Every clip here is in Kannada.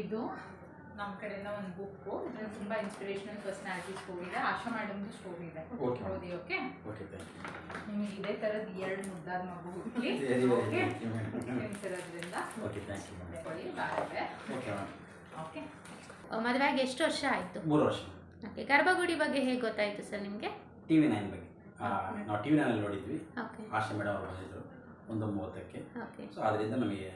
ಇದು ನಮ್ಮ ಕಡೆಯಿಂದ ಒಂದು ಬುಕ್ಕು. ಇದ್ರಲ್ಲಿ ತುಂಬ ಇನ್ಸ್ಪಿರೇಷನಲ್ ಪರ್ಸನಾಲಿಟಿ ಸ್ಟೋರಿ ಇದೆ. ಆಶಾ ಮೇಡಮ್ದು ಸ್ಟೋರಿ ಇದೆ. ಓದಿ ಓಕೆ? ನಿಮಗೆ ಇದೇ ಥರದ್ದು ಎರಡು ಮುದ್ದಾದ ಮಗು ಓಕೆ ಮೇಡಮ್ ಓಕೆ ಮೇಡಮ್ ತಗೊಳ್ಳಿ ಮೇಡಮ್ ಮದುವೆಗೆ ಎಷ್ಟು ವರ್ಷ ಆಯಿತು? ಮೂರು ವರ್ಷ. ಓಕೆ ಗರ್ಭಗುಡಿ ಬಗ್ಗೆ ಹೇಗೆ ಗೊತ್ತಾಯಿತು ಸರ್ ನಿಮಗೆ? ಟಿ ವಿ ನೈನ್ ಬಗ್ಗೆ ನಾವು ಟಿ ವಿ ನೈನಲ್ಲಿ ನೋಡಿದ್ವಿ. ಆಶಾ ಮೇಡಮ್ ಅವರು ಬಂದಿದ್ದರು ಒಂದು ಮೂವತ್ತಕ್ಕೆ. ಓಕೆ ಸೊ ಅದರಿಂದ ನಮಗೆ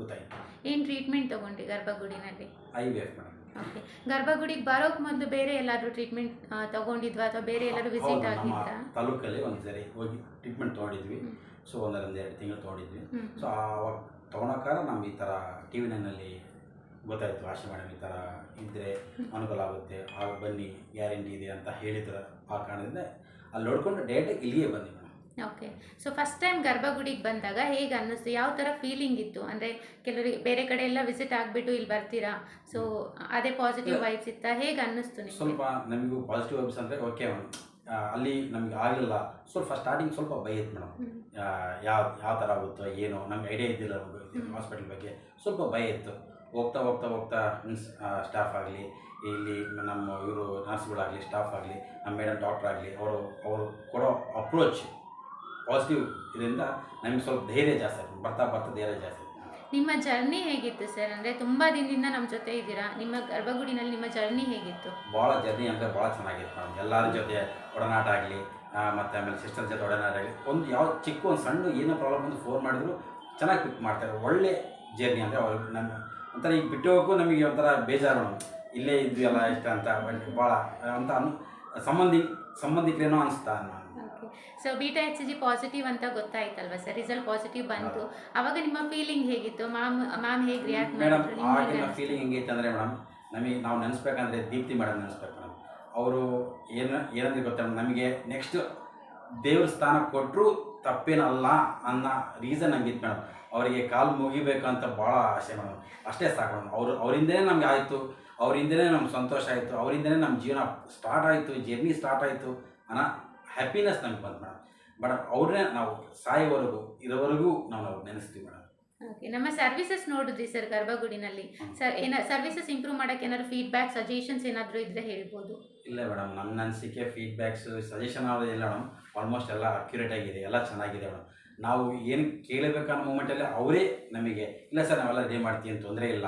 ಗೊತ್ತಾಯಿತು. ಏನು ಟ್ರೀಟ್ಮೆಂಟ್ ತೊಗೊಂಡ್ರಿ ಗರ್ಭಗುಡಿನಲ್ಲಿ? I V F madam. Okay ಗರ್ಭಗುಡಿಗೆ ಬರೋಕೆ ಮೊದಲು ಬೇರೆ ಎಲ್ಲಾದರೂ ಟ್ರೀಟ್ಮೆಂಟ್ ತಗೊಂಡಿದ್ವಾ ಅಥವಾ ಬೇರೆ ಎಲ್ಲರೂ ವಿಸಿಟ್ ನಮ್ಮ ಆಗಿತ್ತಾ? ತಾಲೂಕಲ್ಲಿ ಒಂದು ಸರಿ ಹೋಗಿ ಟ್ರೀಟ್ಮೆಂಟ್ ತೊಗೊಂಡಿದ್ವಿ. ಹ್ಮ್. ಸೊ ಒಂದರಿಂದ ಎರಡು ತಿಂಗಳು ತೊಗೊಂಡಿದ್ವಿ. ಸೊ ಆವಾಗ ತೊಗೊಳಕಾರ ನಮ್ಗೆ ಈ ಥರ ಟಿ ವಿ ನೈನಲ್ಲಿ ಗೊತ್ತಾಯಿತು ಆಶೆ ಮೇಡಮ್ ಈ ಥರ ಇದ್ದರೆ ಅನುಕೂಲ ಆಗುತ್ತೆ ಆಗ ಬನ್ನಿ ಗ್ಯಾರಂಟಿ ಇದೆ ಅಂತ ಹೇಳಿದ್ರು. ಆ ಕಾರಣದಿಂದ ಅಲ್ಲಿ ನೋಡ್ಕೊಂಡು ಡೈರೆಕ್ಟ್ ಇಲ್ಲಿಗೆ ಬನ್ನಿ madam. Okay so first time ಗರ್ಭಗುಡಿಗೆ ಬಂದಾಗ ಹೇಗೆ ಅನ್ನಿಸ್ತು? ಯಾವ ಥರ ಫೀಲಿಂಗ್ ಇತ್ತು? ಅಂದರೆ ಕೆಲವರಿಗೆ ಬೇರೆ ಕಡೆ ಎಲ್ಲ ವಿಸಿಟ್ ಆಗಿಬಿಟ್ಟು ಇಲ್ಲಿ ಬರ್ತೀರಾ? ಸೊ ಅದೇ ಪಾಸಿಟಿವ್ ವೈಬ್ಸ್ ಇತ್ತಾ? ಹೇಗೆ ಅನ್ನಿಸ್ತು ನಿಮಗೆ? ಸ್ವಲ್ಪ ನಮಗೂ ಪಾಸಿಟಿವ್ ವೈಬ್ಸ್ ಅಂದರೆ ಓಕೆ ಅಲ್ಲಿ ನಮಗೆ ಆಗಲಿಲ್ಲ. ಸ್ವಲ್ಪ ಸ್ಟಾರ್ಟಿಂಗ್ ಸ್ವಲ್ಪ ಭಯ ಇತ್ತು ಮೇಡಮ್ ಯಾವ ಯಾವ ಥರ ಆಗುತ್ತೋ ಏನೋ ನಮ್ಗೆ ಐಡಿಯಾ ಇದ್ದಿಲ್ಲ. ಹಾಸ್ಪಿಟಲ್ ಬಗ್ಗೆ. ಸ್ವಲ್ಪ ಭಯ ಇತ್ತು. ಹೋಗ್ತಾ ಹೋಗ್ತಾ ಹೋಗ್ತಾ ಮೀನ್ಸ್ ಸ್ಟಾಫ್ ಆಗಲಿ ಇಲ್ಲಿ ನಮ್ಮ ಇವರು ನರ್ಸ್ಗಳಾಗಲಿ ಸ್ಟಾಫ್ ಆಗಲಿ ನಮ್ಮ ಮೇಡಮ್ ಡಾಕ್ಟ್ರ್ ಆಗಲಿ ಅವರು ಅವರು ಕೊಡೋ ಅಪ್ರೋಚ್ ಪಾಸಿಟಿವ್ ಇದರಿಂದ ನಮಗೆ ಸ್ವಲ್ಪ ಧೈರ್ಯ ಜಾಸ್ತಿ ಆಗ್ತದೆ ಬರ್ತಾ ಬರ್ತಾ ಧೈರ್ಯ ಜಾಸ್ತಿ ನಿಮ್ಮ ಜರ್ನಿ ಹೇಗಿತ್ತು ಸರ್ ಅಂದರೆ ತುಂಬ ದಿನದಿಂದ ನಮ್ಮ ಜೊತೆ ಇದ್ದೀರಾ? ನಿಮ್ಮ ಗರ್ಭಗುಡಿನಲ್ಲಿ ನಿಮ್ಮ ಜರ್ನಿ ಹೇಗಿತ್ತು? ಭಾಳ ಜರ್ನಿ ಅಂದರೆ ಭಾಳ ಚೆನ್ನಾಗಿತ್ತು ಮೇಡಮ್ ಎಲ್ಲರ ಜೊತೆ ಒಡನಾಟ ಆಗಲಿ ಮತ್ತು ಆಮೇಲೆ ಸಿಸ್ಟರ್ ಜೊತೆ ಒಡನಾಟ ಆಗಲಿ ಒಂದು ಯಾವ ಚಿಕ್ಕ ಒಂದು ಸಣ್ಣ ಏನೋ ಪ್ರಾಬ್ಲಮ್ ಅಂತ ಫೋನ್ ಮಾಡಿದ್ರು ಚೆನ್ನಾಗಿ ಪಿಕ್ ಮಾಡ್ತಾರೆ. ಒಳ್ಳೆ ಜರ್ನಿ ಅಂದರೆ ಅವ್ರು ನಮ್ಮ ಒಂಥರ ಈಗ ಬಿಟ್ಟು ಹೋಗೋಕ್ಕೂ ನಮಗೆ ಒಂಥರ ಬೇಜಾರು ಇಲ್ಲೇ ಇದ್ವಿ ಅಲ್ಲ ಇಷ್ಟ ಅಂತ ಭಾಳ ಅಂತ ಅನು ಸಂಬಂಧಿ ಸಂಬಂಧಿಕರೇನೋ ಅನಿಸ್ತಾ ನಾನು okay so beta H G positive ಅಂತ ಗೊತ್ತಾಯ್ತಲ್ವಾ ಸರ್ ರಿಸಲ್ಟ್ ಪಾಸಿಟಿವ್ ಬಂತು. ಅವಾಗ ನಿಮ್ಮ ಫೀಲಿಂಗ್ ಹೇಗಿತ್ತು? ಮ್ಯಾಮ್ ಮ್ಯಾಮ್ ಹೇಗೆ ರಿಯಾಕ್ಟ್ ಮೇಡಮ್ ಆಗಿನ ಫೀಲಿಂಗ್ ಹೆಂಗೈತೆ ಅಂದರೆ ಮೇಡಮ್ ನಮಗೆ ನಾವು ನೆನೆಸ್ಬೇಕಂದ್ರೆ ದೀಪ್ತಿ ಮೇಡಮ್ ನೆನೆಸ್ಬೇಕು ಮೇಡಮ್ ಅವರು ಏನು ಏನಂದ್ರೆ ಗೊತ್ತ ನಮಗೆ ನೆಕ್ಸ್ಟ್ ದೇವ್ರ ಸ್ಥಾನ ಕೊಟ್ಟರು ತಪ್ಪೇನಲ್ಲ ಅನ್ನೋ ರೀಸನ್ ಹಂಗಿತ್ತು ಮೇಡಮ್ ಅವರಿಗೆ ಕಾಲು ಮುಗಿಬೇಕು ಅಂತ ಭಾಳ ಆಸೆ ಮೇಡಮ್ ಅಷ್ಟೇ ಸಾಕು ಮೇಡಮ್ ಅವರು ಅವರಿಂದನೇ ನಮ್ಗೆ ಆಯಿತು. ಅವರಿಂದನೇ ನಮ್ಗೆ ಸಂತೋಷ ಆಯಿತು. ಅವರಿಂದನೇ ನಮ್ಮ ಜೀವನ ಸ್ಟಾರ್ಟ್ ಆಯಿತು. ಜರ್ನಿ ಸ್ಟಾರ್ಟ್ ಆಯಿತು. ಅನ್ನೋ ಹ್ಯಾಪಿನೆಸ್ ನಮ್ಗೆ ಬಂತು ಮೇಡಮ್ ಮೇಡಮ್ ಅವ್ರನ್ನೇ ನಾವು ಸಾಯೋವರೆಗೂ ಇರೋವರೆಗೂ ನಾವು ನಾವು ನೆನೆಸ್ತೀವಿ ಮೇಡಮ್ ಓಕೆ ನಮ್ಮ ಸರ್ವಿಸಸ್ ನೋಡಿದ್ರಿ ಸರ್ ಗರ್ಭಗುಡಿನಲ್ಲಿ. ಸರ್ ಏನ ಸರ್ವಿಸಸ್ ಇಂಪ್ರೂವ್ ಮಾಡೋಕ್ಕೆ ಏನಾದ್ರು ಫೀಡ್ಬ್ಯಾಕ್ ಸಜೆಷನ್ಸ್ ಏನಾದರೂ ಇದ್ರೆ ಹೇಳ್ಬೋದು. ಇಲ್ಲ ಮೇಡಮ್ ನನ್ನ ಅನಿಸಿಕೆ ಫೀಡ್ಬ್ಯಾಕ್ಸ್ ಸಜೆಷನ್ ಆಗೋದಿಲ್ಲ ಮೇಡಮ್ ಆಲ್ಮೋಸ್ಟ್ ಎಲ್ಲ ಅಕ್ಯುರೇಟ್ ಆಗಿದೆ ಎಲ್ಲ ಚೆನ್ನಾಗಿದೆ ಮೇಡಮ್ ನಾವು ಏನು ಕೇಳಬೇಕನ್ನೋ ಮೂಮೆಂಟಲ್ಲಿ ಅವರೇ ನಮಗೆ ಇಲ್ಲ ಸರ್ ನಾವೆಲ್ಲ ರೆಡಿ ಮಾಡ್ತೀವಿ ಅಂತ ತೊಂದರೆ ಇಲ್ಲ.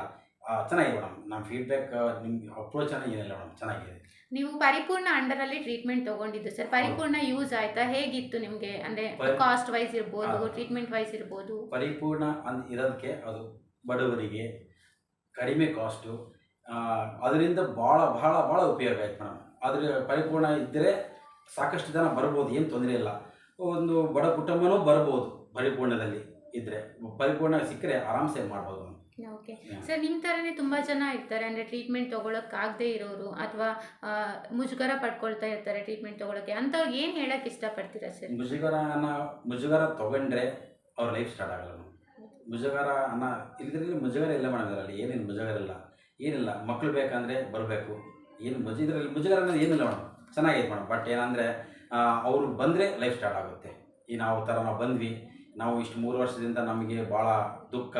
ಚೆನ್ನಾಗಿದೆ ಮೇಡಮ್. ನಮ್ಮ ಫೀಡ್ಬ್ಯಾಕ್ ನಿಮ್ಗೆ ಅಪ್ರೋಚ್ ಏನಿಲ್ಲ ಮೇಡಮ್. ಚೆನ್ನಾಗಿದೆ. ನೀವು ಪರಿಪೂರ್ಣ ಅಂಡರಲ್ಲಿ ಟ್ರೀಟ್ಮೆಂಟ್ ತಗೊಂಡಿದ್ದು ಸರ್ ಪರಿಪೂರ್ಣ ಯೂಸ್ ಆಯ್ತಾ? ಹೇಗಿತ್ತು ನಿಮಗೆ? ಅಂದರೆ ಕಾಸ್ಟ್ ವೈಸ್ ಇರ್ಬೋದು ಟ್ರೀಟ್ಮೆಂಟ್ ವೈಸ್ ಇರ್ಬೋದು? ಪರಿಪೂರ್ಣ ಅಂದ್ ಇರೋದಕ್ಕೆ ಅದು ಬಡವರಿಗೆ ಕಡಿಮೆ ಕಾಸ್ಟು ಅದರಿಂದ ಭಾಳ ಭಾಳ ಭಾಳ ಉಪಯೋಗ ಆಯ್ತು ಮೇಡಮ್. ಅದ್ರ ಪರಿಪೂರ್ಣ ಇದ್ದರೆ ಸಾಕಷ್ಟು ಜನ ಬರ್ಬೋದು ಏನು ತೊಂದರೆ ಇಲ್ಲ. ಒಂದು ಬಡ ಕುಟುಂಬನೂ ಬರ್ಬೋದು ಪರಿಪೂರ್ಣದಲ್ಲಿ ಇದ್ದರೆ ಪರಿಪೂರ್ಣ ಸಿಕ್ಕರೆ ಆರಾಮ್ಸೆ ಮಾಡ್ಬೋದು. ಓಕೆ. ಸರ್ ನಿಮ್ಮ ಥರನೇ ತುಂಬ ಜನ ಇರ್ತಾರೆ ಅಂದರೆ ಟ್ರೀಟ್ಮೆಂಟ್ ತೊಗೊಳಕ್ಕಾಗದೇ ಇರೋರು ಅಥವಾ ಮುಜುಗರ ಪಡ್ಕೊಳ್ತಾ ಇರ್ತಾರೆ ಟ್ರೀಟ್ಮೆಂಟ್ ತೊಗೊಳಕ್ಕೆ. ಅಂಥವ್ರಿಗೆ ಏನು ಹೇಳಕ್ಕೆ ಇಷ್ಟಪಡ್ತೀರಾ ಸರ್? ಮುಜುಗರ ಅನ್ನೋ ಮುಜುಗರ ತೊಗೊಂಡ್ರೆ ಅವ್ರ ಲೈಫ್ ಸ್ಟಾರ್ಟ್ ಆಗಲ್ಲ ಮುಜುಗರ ಅನ್ನ ಇದ್ರಲ್ಲಿ ಮುಜುಗರ ಇಲ್ಲ ಮೇಡಮ್ ಇದರಲ್ಲಿ ಏನೇನು ಮುಜುಗರ ಇಲ್ಲ. ಏನಿಲ್ಲ ಮಕ್ಕಳು ಬೇಕಂದರೆ ಬರಬೇಕು. ಏನು ಮುಜು ಇದರಲ್ಲಿ ಮುಜುಗರ ಅನ್ನೋದು ಏನಿಲ್ಲ ಮೇಡಮ್ ಚೆನ್ನಾಗಿದೆ ಮೇಡಮ್ ಬಟ್ ಏನಂದರೆ ಅವರು ಬಂದರೆ ಲೈಫ್ ಸ್ಟಾರ್ಟ್ ಆಗುತ್ತೆ. ಈ ನಾವು ಥರ ನಾವು ಬಂದ್ವಿ ನಾವು ಇಷ್ಟು ಮೂರು ವರ್ಷದಿಂದ ನಮಗೆ ಭಾಳ ದುಃಖ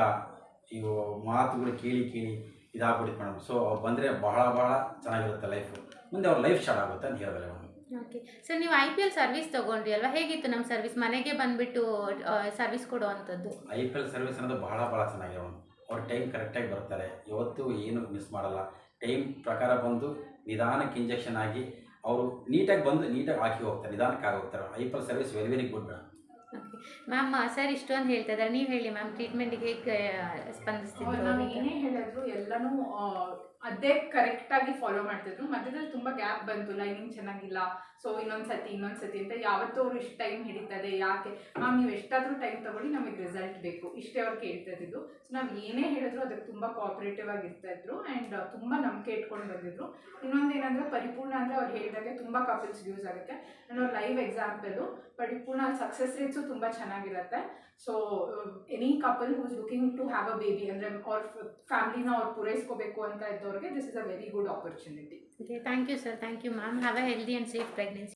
ಇವು ಮಾತುಗಳು ಕೇಳಿ ಕೇಳಿ ಇದಾಗ್ಬಿಡುತ್ತೆ ಮೇಡಮ್. ಸೊ ಅವ್ರು ಬಂದರೆ ಬಹಳ ಬಹಳ ಚೆನ್ನಾಗಿರುತ್ತೆ ಲೈಫು ಮುಂದೆ ಅವ್ರ ಲೈಫ್ ಸ್ಟಾರ್ಟ್ ಆಗುತ್ತೆ ಅಂತ ಹೇಳಿದ್ರೆ ಮೇಡಮ್. ಓಕೆ ಸರ್ ನೀವು ಐ ಪಿ ಎಲ್ ಸರ್ವಿಸ್ ತೊಗೊಂಡ್ರಿ ಅಲ್ವಾ? ಹೇಗಿತ್ತು ನಮ್ಮ ಸರ್ವಿಸ್ ಮನೆಗೆ ಬಂದುಬಿಟ್ಟು ಸರ್ವಿಸ್ ಕೊಡುವಂಥದ್ದು? ಐ ಪಿ ಎಲ್ ಸರ್ವಿಸ್ ಅನ್ನೋದು ಬಹಳ ಭಾಳ ಚೆನ್ನಾಗಿದೆ ಮೇಡಮ್. ಅವ್ರ ಟೈಮ್ ಕರೆಕ್ಟಾಗಿ ಬರ್ತಾರೆ. ಯಾವತ್ತೂ ಏನು ಮಿಸ್ ಮಾಡಲ್ಲ. ಟೈಮ್ ಪ್ರಕಾರ ಬಂದು ನಿಧಾನಕ್ಕೆ ಇಂಜೆಕ್ಷನ್ ಆಗಿ ಅವರು ನೀಟಾಗಿ ಬಂದು ನೀಟಾಗಿ ಹಾಕಿ ಹೋಗ್ತಾರೆ. ನಿಧಾನಕ್ಕೆ ಆಗಿ ಹೋಗ್ತಾರೆ I P L service very very good madam. Ma'am sir ಇಷ್ಟೊಂದು ಹೇಳ್ತಾ ಇದ್ದಾರೆ ನೀವು ಹೇಳಿ ಮ್ಯಾಮ್ ಟ್ರೀಟ್ಮೆಂಟ್ಗೆ ಹೇಗೆ ಸ್ಪಂದಿಸ್ತಿದ್ರು ನಾವು ಅಂತ. ಏನೇ ಹೇಳಿದ್ರು ಎಲ್ಲನೂ ಅದೇ ಕರೆಕ್ಟ್ ಆಗಿ ಫಾಲೋ ಮಾಡ್ತಿದ್ರು. ಮಧ್ಯದಲ್ಲಿ ತುಂಬಾ ಗ್ಯಾಪ್ ಬಂತು. ಲೈನಿಂಗ್ ಚೆನ್ನಾಗಿಲ್ಲ. ಸೊ ಇನ್ನೊಂದ್ ಸತಿ ಇನ್ನೊಂದ್ ಸತಿ ಅಂತ ಯಾವತ್ತೂ ಅವ್ರು ಇಷ್ಟು ಟೈಮ್ ಹಿಡಿತದೆ ಯಾಕೆ? ಮ್ಯಾಮ್ ನೀವು ಎಷ್ಟಾದ್ರೂ ಟೈಮ್ ತಗೊಳ್ಳಿ ನಮಗೆ ರಿಸಲ್ಟ್ ಬೇಕು. ಇಷ್ಟೇ ಅವ್ರು ಕೇಳ್ತಾ ಇದ್ದಿದ್ದು ಸೊ ನಾವು ಏನೇ ಹೇಳಿದ್ರು ಅದಕ್ಕೆ ತುಂಬ ಕೋಆಪರೇಟಿವ್ ಆಗಿ ಇರ್ತಾ ಇದ್ರು ಅಂಡ್ ತುಂಬ ನಂಬಿಕೆ ಇಟ್ಕೊಂಡು ಬಂದಿದ್ರು. ಇನ್ನೊಂದು ಏನಂದ್ರೆ ಪರಿಪೂರ್ಣ ಅಂದರೆ ಅವ್ರು ಹೇಳಿದಾಗೆ ತುಂಬಾ ಕಪಲ್ಸ್ ಯೂಸ್ ಆಗುತ್ತೆ. ಅಂಡ್ ಅವ್ರ ಲೈವ್ ಎಕ್ಸಾಂಪಲು ಪರಿಪೂರ್ಣ ಸಕ್ಸಸ್ ರೇಟ್ಸು ತುಂಬಾ ಚೆನ್ನಾಗಿರುತ್ತೆ. So any couple who's looking to have a baby ಅಂದರೆ ಅವ್ರ ಫ್ಯಾಮಿಲಿನ ಅವ್ರು ಪೂರೈಸ್ಕೋಬೇಕು ಅಂತ ಇದ್ದವ್ರಿಗೆ this is a very good opportunity thank you sir thank you ma'am have a healthy and safe pregnancy.